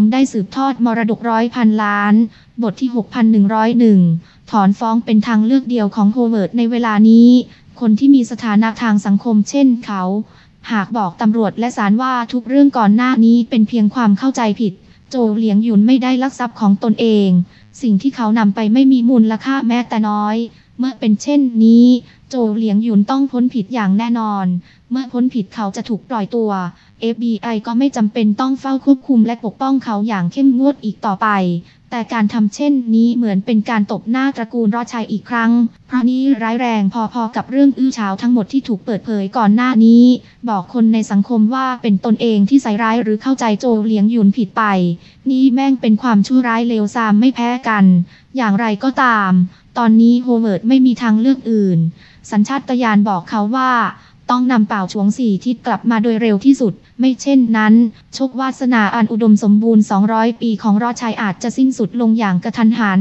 มได้สืบทอดมรดกร้อยพันล้าน บทที่ 6101 ถอนฟ้องเป็นทางเลือกเดียวของโฮเวิร์ดในเวลานี้ คนที่มีสถานะทางสังคมเช่นเขา หากบอกตำรวจและศาลว่าทุกเรื่องก่อนหน้านี้เป็นเพียงความเข้าใจผิด โจเหลียงหยุนไม่ได้ลักทรัพย์ของตนเอง สิ่งที่เขานำไปไม่มีมูลค่าแม้แต่น้อย เมื่อเป็นเช่นนี้ โจเหลียงหยุนต้องพ้นผิดอย่างแน่นอน เมื่อพ้นผิดเขาจะถูกปล่อยตัว FBI ก็ไม่จำเป็นต้องเฝ้าควบคุมและปกป้องเขาอย่างเข้มงวดอีกต่อไป แต่การทำเช่นนี้เหมือนเป็นการตบหน้าตระกูลรอดชัยอีกครั้ง เพราะนี้ร้ายแรงพอๆกับเรื่องอื้อฉาวทั้งหมดที่ถูกเปิดเผยก่อนหน้านี้ บอกคนในสังคมว่าเป็นตนเองที่ใส่ร้ายหรือเข้าใจโจเลี้ยงหยุนผิดไป นี่แม่งเป็นความชั่วร้ายเลวทรามไม่แพ้กัน อย่างไรก็ตาม ตอนนี้โฮเวิร์ดไม่มีทางเลือกอื่น สัญชาตญาณบอกเขาว่า ต้องนำเป่าชวงสี่ทิศกลับมาโดยเร็วที่สุด ไม่เช่นนั้น โชควาสนาอันอุดมสมบูรณ์ 200 ปีของรอชัยอาจจะสิ้นสุดลงอย่างกระทันหัน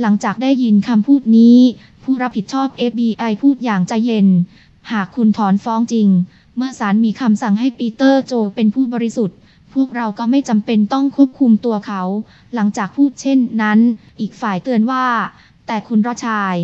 หลังจากได้ยินคำพูดนี้ ผู้รับผิดชอบ FBI พูดอย่างใจเย็น หากคุณถอนฟ้องจริง เมื่อศาลมีคำสั่งให้ปีเตอร์โจเป็นผู้บริสุทธิ์พวกเราก็ไม่จำเป็นต้องควบคุมตัวเขา หลังจากพูดเช่นนั้น อีกฝ่ายเตือนว่า แต่คุณรอชัย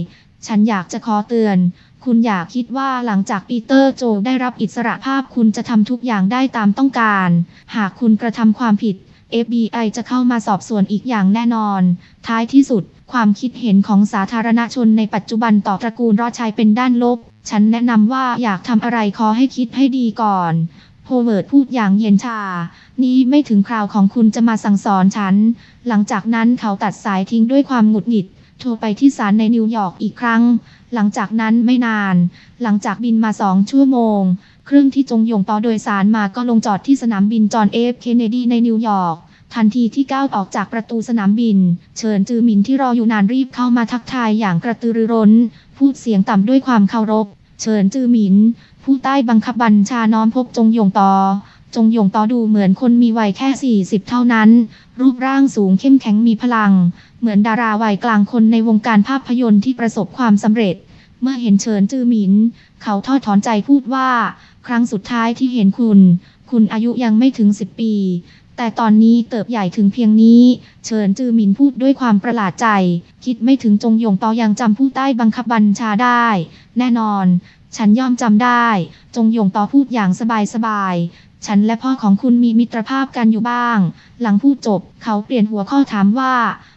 ฉันอยากจะขอเตือน คุณอยากคิดว่าหลังจากปีเตอร์โจได้รับอิสระภาพคุณจะทำทุกอย่างได้ตามต้องการ หากคุณกระทำความผิด FBI จะเข้ามาสอบสวนอีกอย่างแน่นอน ท้ายที่สุด ความคิดเห็นของสาธารณชนในปัจจุบันต่อตระกูลรอดชัยเป็นด้านลบ ฉันแนะนำว่าอยากทำอะไรขอให้คิดให้ดีก่อนโฮเวิร์ดพูดอย่างเย็นชา นี้ไม่ถึงคราวของคุณจะมาสั่งสอนฉัน หลังจากนั้นเขาตัดสายทิ้งด้วยความหงุดหงิด โทรไปที่ศาลในนิวยอร์กอีกครั้ง หลังจากนั้นไม่นาน หลังจากบินมาสองชั่วโมง เครื่องที่จงยงต่อโดยสารมาก็ลงจอดที่สนามบินจอห์นเอฟเคนเนดีในนิวยอร์กทันทีที่ก้าวออกจากประตูสนามบินเฉินจือหมินที่รออยู่นานรีบเข้ามาทักทายอย่างกระตือรือร้น พูดเสียงต่ำด้วยความเคารพเฉินจือหมิน ผู้ใต้บังคับบัญชาน้อมพบจงยงต่อ จงยงตอดูเหมือนคนมีวัยแค่ 40 เท่านั้น รูปร่างสูงเข้มแข็งมีพลัง เหมือนดาราวัยกลางคนในวงการภาพยนตร์ที่ประสบความสำเร็จ เมื่อเห็นเฉินจือหมิน เขาทอดถอนใจพูดว่า ครั้งสุดท้ายที่เห็นคุณ คุณอายุยังไม่ถึง 10 ปี แต่ตอนนี้เติบใหญ่ถึงเพียงนี้ เฉินจือหมินพูดด้วยความประหลาดใจ คิดไม่ถึงจงยงตอยังจำผู้ใต้บังคับบัญชาได้ แน่นอนฉันยอมจำได้ จงยงตอพูดอย่างสบายสบาย ฉันและพ่อของคุณมีมิตรภาพกันอยู่บ้าง หลังพูดจบ เขาเปลี่ยนหัวข้อถามว่า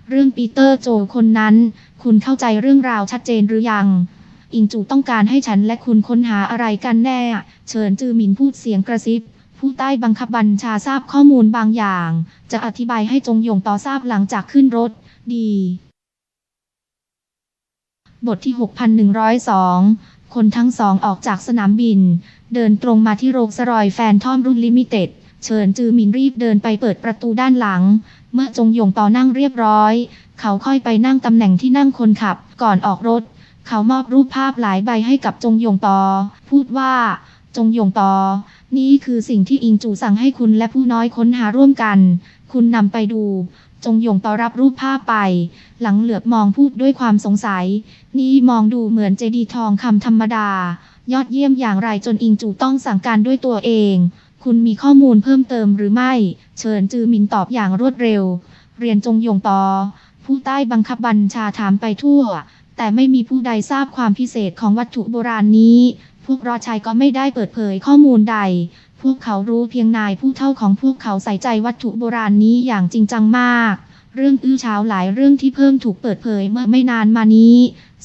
เรื่องปีเตอร์โจคนนั้น คุณเข้าใจเรื่องราวชัดเจนหรือยัง อิงจูต้องการให้ฉันและคุณค้นหาอะไรกันแน่ เฉินจือหมินพูดเสียงกระซิบ ผู้ใต้บังคับบัญชาทราบข้อมูลบางอย่าง จะอธิบายให้จงยงต่อทราบหลังจากขึ้นรถ ดี บทที่ 6102 คนทั้งสองออกจากสนามบิน เดินตรงมาที่โรงสรอยแฟนทอมรุ่นลิมิเต็ดเฉินจือหมินรีบเดินไปเปิดประตูด้านหลัง เมื่อจงยงต่อนั่งเรียบร้อย เขาค่อยไปนั่งตำแหน่งที่นั่งคนขับ ก่อนออกรถ เขามอบรูปภาพหลายใบให้กับจงยงตอพูดว่า จงยงตอนี่คือสิ่งที่อิงจูสั่งให้คุณและผู้น้อยค้นหาร่วมกัน คุณนำไปดูจงยงตอรับรูปภาพไป หลังเหลือบมองพูดด้วยความสงสัย นี่มองดูเหมือนเจดีทองคำธรรมดา ยอดเยี่ยมอย่างไรจนอิงจูต้องสั่งการด้วยตัวเอง คุณมีข้อมูลเพิ่มเติมหรือไม่ เชิญจือหมินตอบอย่างรวดเร็ว เรียนจงยงตอ ผู้ใต้บังคับบัญชาถามไปทั่ว แต่ไม่มีผู้ใดทราบความพิเศษของวัตถุโบราณนี้ พวกรอชัยก็ไม่ได้เปิดเผยข้อมูลใด พวกเขารู้เพียงนายผู้เท่าของพวกเขาใส่ใจวัตถุโบราณนี้อย่างจริงจังมากเรื่องอื้อฉาวหลายเรื่องที่เพิ่งถูกเปิดเผยเมื่อไม่นานมานี้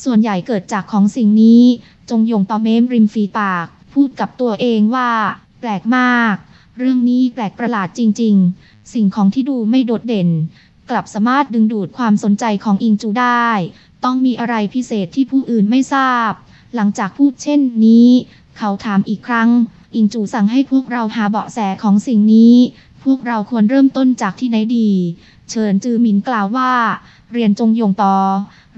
ส่วนใหญ่เกิดจากของสิ่งนี้ จงยงตอเม้มริมฝีปาก พูดกับตัวเองว่า แปลกมาก เรื่องนี้แปลกประหลาดจริง ๆ สิ่งของที่ดูไม่โดดเด่น กลับสามารถดึงดูดความสนใจของอิงจูได้ ต้องมีอะไรพิเศษที่ผู้อื่นไม่ทราบ หลังจากพูดเช่นนี้ เขาถามอีกครั้ง อิงจูสั่งให้พวกเราหาเบาะแสของสิ่งนี้ พวกเราควรเริ่มต้นจากที่ไหนดีเฉินจือหมินกล่าวว่า เรียนจงยงตอ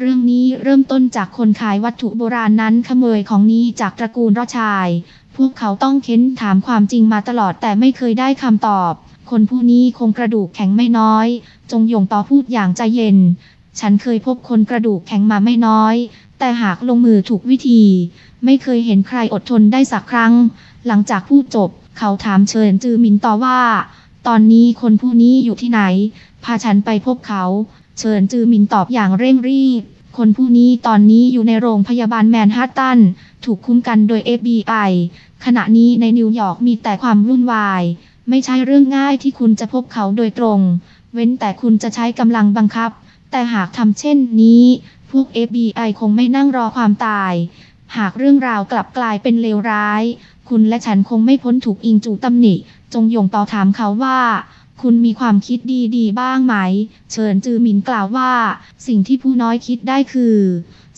เรื่องนี้เริ่มต้นจากคนขายวัตถุโบราณนั้นขโมยของนี้จากตระกูลรอชาย พวกเขาต้องเค้นถามความจริงมาตลอดแต่ไม่เคยได้คำตอบ คนผู้นี้คงกระดูกแข็งไม่น้อย จงยงต่อพูดอย่างใจเย็น ฉันเคยพบคนกระดูกแข็งมาไม่น้อย แต่หากลงมือถูกวิธี ไม่เคยเห็นใครอดทนได้สักครั้ง หลังจากพูดจบ เขาถามเชิญจือหมินต่อว่า ตอนนี้คนผู้นี้อยู่ที่ไหน พาฉันไปพบเขา เฉินจือหมินตอบอย่างเร่งรีบ คนผู้นี้ตอนนี้อยู่ในโรงพยาบาลแมนฮัตตัน ถูกคุ้มกันโดย FBI ขณะนี้ในนิวยอร์กมีแต่ความวุ่นวาย ไม่ใช่เรื่องง่ายที่คุณจะพบเขาโดยตรง เว้นแต่คุณจะใช้กำลังบังคับ แต่หากทำเช่นนี้ พวก FBI คงไม่นั่งรอความตาย หากเรื่องราวกลับกลายเป็นเลวร้าย คุณและฉันคงไม่พ้นถูกอิงจูตำหนิ จงยงต่อถามเขาว่า คุณมีความคิดดีๆ บ้างไหม เฉินจือหมินกล่าวว่า สิ่งที่ผู้น้อยคิดได้คือ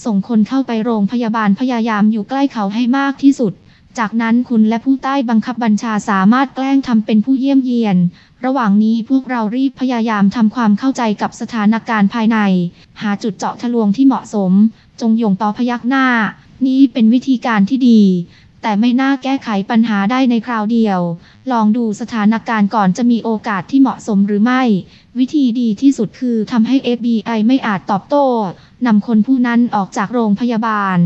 ส่งคนเข้าไปโรงพยาบาลพยายามอยู่ใกล้เขาให้มากที่สุด จากนั้นคุณและผู้ใต้บังคับบัญชาสามารถแกล้งทำเป็นผู้เยี่ยมเยียน ระหว่างนี้พวกเรารีบพยายามทำความเข้าใจกับสถานการณ์ภายใน หาจุดเจาะทะลวงที่เหมาะสม จงยงต่อพยักหน้า นี่เป็นวิธีการที่ดี แต่ไม่น่าแก้ไขปัญหาได้ในคราวเดียว ลองดูสถานการณ์ก่อนจะมีโอกาสที่เหมาะสมหรือไม่ วิธีดีที่สุดคือทำให้ FBI ไม่อาจตอบโต้นำคนผู้นั้นออกจากโรงพยาบาล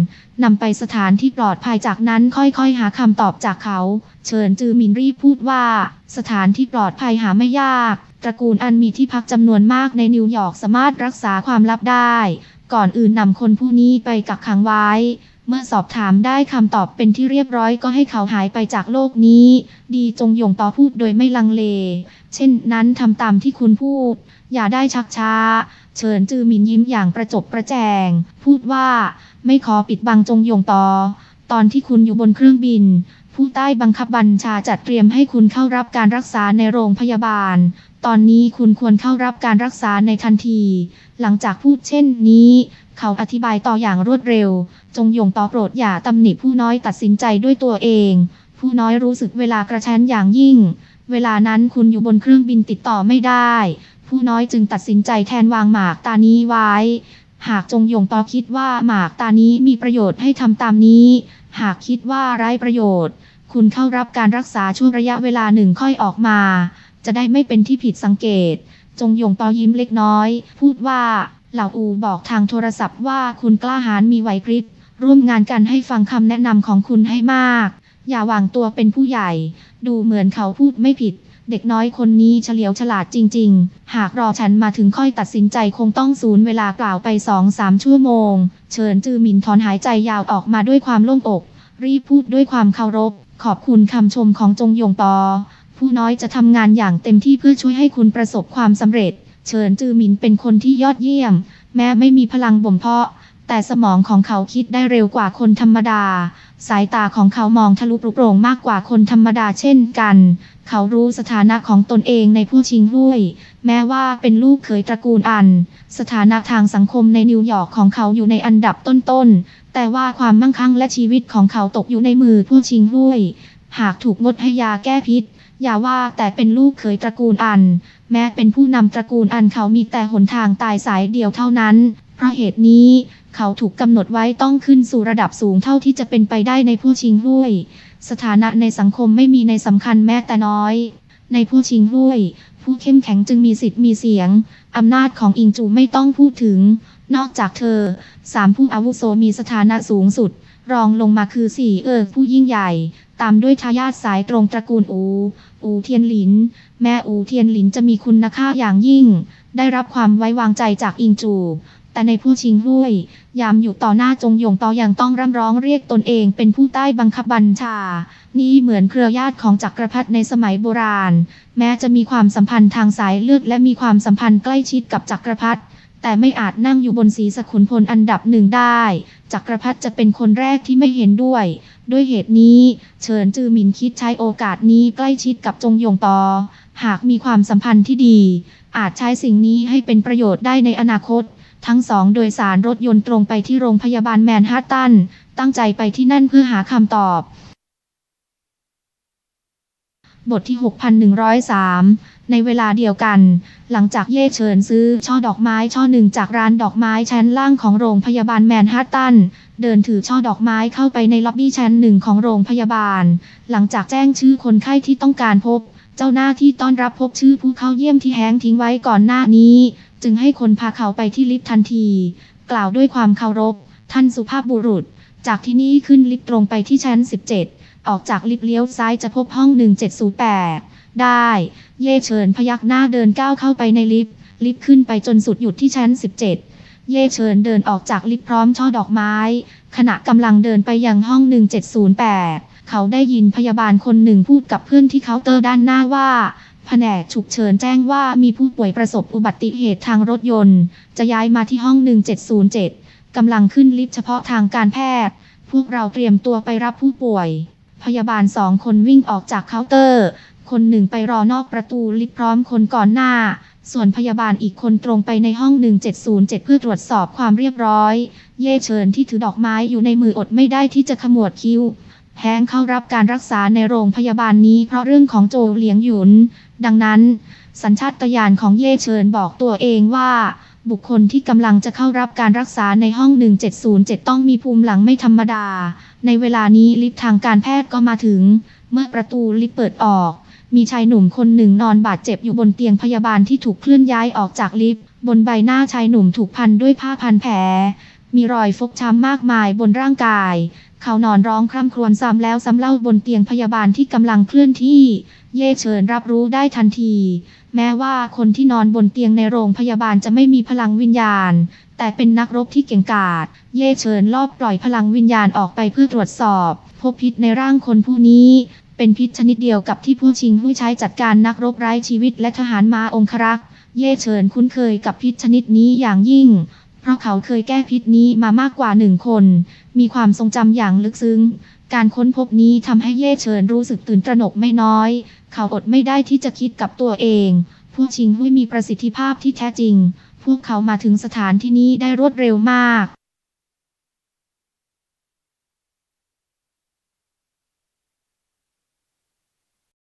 นำไปสถานที่ปลอดภัยจากนั้นค่อยๆ หาคำตอบจากเขา เชิญจือมินรีพูดว่า สถานที่ปลอดภัยหาไม่ยาก ตระกูลอันมีที่พักจำนวนมากในนิวยอร์กสามารถรักษาความลับได้ ก่อนอื่นนำคนผู้นี้ไปกักขังไว้ เมื่อสอบถามได้คำตอบเป็นที่เรียบร้อยก็ให้เขาหายไปจากโลกนี้ ดีจงยงต่อพูดโดยไม่ลังเล เช่นนั้นทำตามที่คุณพูด อย่าได้ชักช้า เฉินจือหมินยิ้มอย่างประจบประแจง พูดว่า ไม่ขอปิดบังจงยงต่อ ตอนที่คุณอยู่บนเครื่องบิน ผู้ใต้บังคับบัญชาจัดเตรียมให้คุณเข้ารับการรักษาในโรงพยาบาล ตอนนี้คุณควรเข้ารับการรักษาในทันที หลังจากพูดเช่นนี้ เขาอธิบายต่ออย่างรวดเร็ว จงยงต่อโปรดอย่าตำหนิผู้น้อยตัดสินใจด้วยตัวเอง ผู้น้อยรู้สึกเวลากระชั้นอย่างยิ่ง เวลานั้นคุณอยู่บนเครื่องบินติดต่อไม่ได้ ผู้น้อยจึงตัดสินใจแทนวางหมากตานี้ไว้ หากจงยงต่อคิดว่าหมากตานี้มีประโยชน์ให้ทำตามนี้ หากคิดว่าไร้ประโยชน์ คุณเข้ารับการรักษาช่วงระยะเวลาหนึ่งค่อยออกมา จะได้ไม่เป็นที่ผิดสังเกต จงยงต่อยิ้มเล็กน้อย พูดว่า เหล่าอูบอกทางโทรศัพท์ว่าคุณกล้าหาญมีไหวพริบ ร่วมงานกันให้ฟังคำแนะนำของคุณให้มาก อย่าวางตัวเป็นผู้ใหญ่ ดูเหมือนเขาพูดไม่ผิด เด็กน้อยคนนี้เฉลียวฉลาดจริง ๆ หากรอฉันมาถึงค่อยตัดสินใจคงต้องสูญเวลากล่าวไปสองสามชั่วโมง เชิญจือหมินถอนหายใจยาวออกมาด้วยความโล่งอก รีบพูดด้วยความเคารพ ขอบคุณคำชมของจงยงตอผู้น้อยจะทำงานอย่างเต็มที่เพื่อช่วยให้คุณประสบความสำเร็จ เฉินจือหมินเป็นคนที่ยอดเยี่ยม แม้ไม่มีพลังบ่มเพาะ แต่สมองของเขาคิดได้เร็วกว่าคนธรรมดา สายตาของเขามองทะลุปรุโปร่งมากกว่าคนธรรมดาเช่นกัน เขารู้สถานะของตนเองในผู้ชิงห้วยแม้ว่าเป็นลูกเขยตระกูลอัน สถานะทางสังคมในนิวยอร์กของเขาอยู่ในอันดับต้นๆแต่ว่าความมั่งคั่งและชีวิตของเขาตกอยู่ในมือผู้ชิงห้วยหากถูกงดให้ยาแก้พิษ อย่าว่าแต่เป็นลูกเขยตระกูลอัน แม้เป็นผู้นำตระกูลอันเขามีแต่หนทางตายสายเดียวเท่านั้น เพราะเหตุนี้เขาถูกกำหนดไว้ต้องขึ้นสู่ระดับสูงเท่าที่จะเป็นไปได้ในผู้ชิงห้วย สถานะในสังคมไม่มีในสำคัญแม้แต่น้อย ในผู้ชิงห้วย ผู้เข้มแข็งจึงมีสิทธิ์มีเสียงอำนาจของอิงจูไม่ต้องพูดถึง นอกจากเธอสามผู้อาวุโสมีสถานะสูงสุด รองลงมาคือสี่เอิกผู้ยิ่งใหญ่ ตามด้วยทายาทสายตรงตระกูลอู อูเทียนหลิน แม่อูเทียนหลินจะมีคุณค่าอย่างยิ่ง ได้รับความไว้วางใจจากอิงจู แต่ในผู้ชิงห้วย ยามอยู่ต่อหน้าจงหยงต่ออยังต้องร่ำร้องเรียกตนเองเป็นผู้ใต้บังคับบัญชา นี่เหมือนเครือญาติของจักรพรรดิในสมัยโบราณ แม้จะมีความสัมพันธ์ทางสายเลือดและมีความสัมพันธ์ใกล้ชิดกับจักรพรรดิแต่ไม่อาจนั่งอยู่บนศีรษะขุนพลอันดับหนึ่งได้ จักรพรรดิจะเป็นคนแรกที่ไม่เห็นด้วย ด้วยเหตุนี้ เฉินจือหมินคิดใช้โอกาสนี้ใกล้ชิดกับจงยงตอ หากมีความสัมพันธ์ที่ดี อาจใช้สิ่งนี้ให้เป็นประโยชน์ได้ในอนาคต ทั้งสองโดยสารรถยนต์ตรงไปที่โรงพยาบาลแมนฮัตตัน ตั้งใจไปที่นั่นเพื่อหาคำตอบ บทที่ 6103 ในเวลาเดียวกัน หลังจากเย่เฉินซื้อช่อดอกไม้ช่อหนึ่งจากร้านดอกไม้ชั้นล่างของโรงพยาบาลแมนฮัตตัน เดินถือช่อดอกไม้เข้าไปในล็อบบี้ชั้นหนึ่งของโรงพยาบาล หลังจากแจ้งชื่อคนไข้ที่ต้องการพบ เจ้าหน้าที่ต้อนรับพบชื่อผู้เข้าเยี่ยมที่แห้งทิ้งไว้ก่อนหน้านี้ จึงให้คนพาเขาไปที่ลิฟต์ทันที กล่าวด้วยความเคารพ ท่านสุภาพบุรุษ จากที่นี่ขึ้นลิฟต์ตรงไปที่ชั้น 17 ออกจากลิฟต์เลี้ยวซ้ายจะพบห้อง 1708 ได้ เย่เฉินพยักหน้าเดินก้าวเข้าไปในลิฟต์ ลิฟต์ขึ้นไปจนสุดหยุดที่ชั้น 17 เย่เฉินเดินออกจากลิฟต์พร้อมช่อดอกไม้ ขณะกำลังเดินไปยังห้อง 1708 เขาได้ยินพยาบาลคนหนึ่งพูดกับเพื่อนที่เคาน์เตอร์ด้านหน้าว่าแผนกฉุกเฉินแจ้งว่ามีผู้ป่วยประสบอุบัติเหตุทางรถยนต์ จะย้ายมาที่ห้อง 1707 กำลังขึ้นลิฟต์เฉพาะทางการแพทย์ พวกเราเตรียมตัวไปรับผู้ป่วย พยาบาลสองคนวิ่งออกจากเคาน์เตอร์ คนหนึ่งไปรอนอกประตูลิฟต์พร้อมคนก่อนหน้า ส่วนพยาบาลอีกคนตรงไปในห้อง 1707 เพื่อตรวจสอบความเรียบร้อย เย่เฉินที่ถือดอกไม้อยู่ในมืออดไม่ได้ที่จะขมวดคิ้ว แฮงเข้ารับการรักษาในโรงพยาบาลนี้เพราะเรื่องของโจเหลียงหยุน ดังนั้น สัญชาตญาณของเย่เฉินบอกตัวเองว่า บุคคลที่กำลังจะเข้ารับการรักษาในห้อง 1707 ต้องมีภูมิหลังไม่ธรรมดา ในเวลานี้ลิฟต์ทางการแพทย์ก็มาถึง เมื่อประตูลิฟต์เปิดออก มีชายหนุ่มคนหนึ่งนอนบาดเจ็บอยู่บนเตียงพยาบาลที่ถูกเคลื่อนย้ายออกจากลิฟต์ บนใบหน้าชายหนุ่มถูกพันด้วยผ้าพันแผล มีรอยฟกช้ำมากมายบนร่างกาย เขานอนร้องคร่ำครวญซ้ำแล้วซ้ำเล่าบนเตียงพยาบาลที่กำลังเคลื่อนที่ เย่เฉินรับรู้ได้ทันที แม้ว่าคนที่นอนบนเตียงในโรงพยาบาลจะไม่มีพลังวิญญาณ แต่เป็นนักรบที่เก่งกาจ เย่เฉินลอบปล่อยพลังวิญญาณออกไปเพื่อตรวจสอบ พบพิษในร่างคนผู้นี้ เป็นพิษชนิดเดียวกับที่ผู้ชิงผู้ใช้จัดการนักรบไร้ชีวิตและทหารมาองครักษ์ เย่เฉินคุ้นเคยกับพิษชนิดนี้อย่างยิ่ง ราะเขาเคยแก้พิษนี้มามากกว่าหนึ่งคน มีความทรงจำอย่างลึกซึ้ง การค้นพบนี้ทำให้เย่เชิญรู้สึกตื่นตระหนกไม่น้อย เขาอดไม่ได้ที่จะคิดกับตัวเอง พวกชิงหุ้ยมีประสิทธิภาพที่แท้จริง พวกเขามาถึงสถานที่นี้ได้รวดเร็วมาก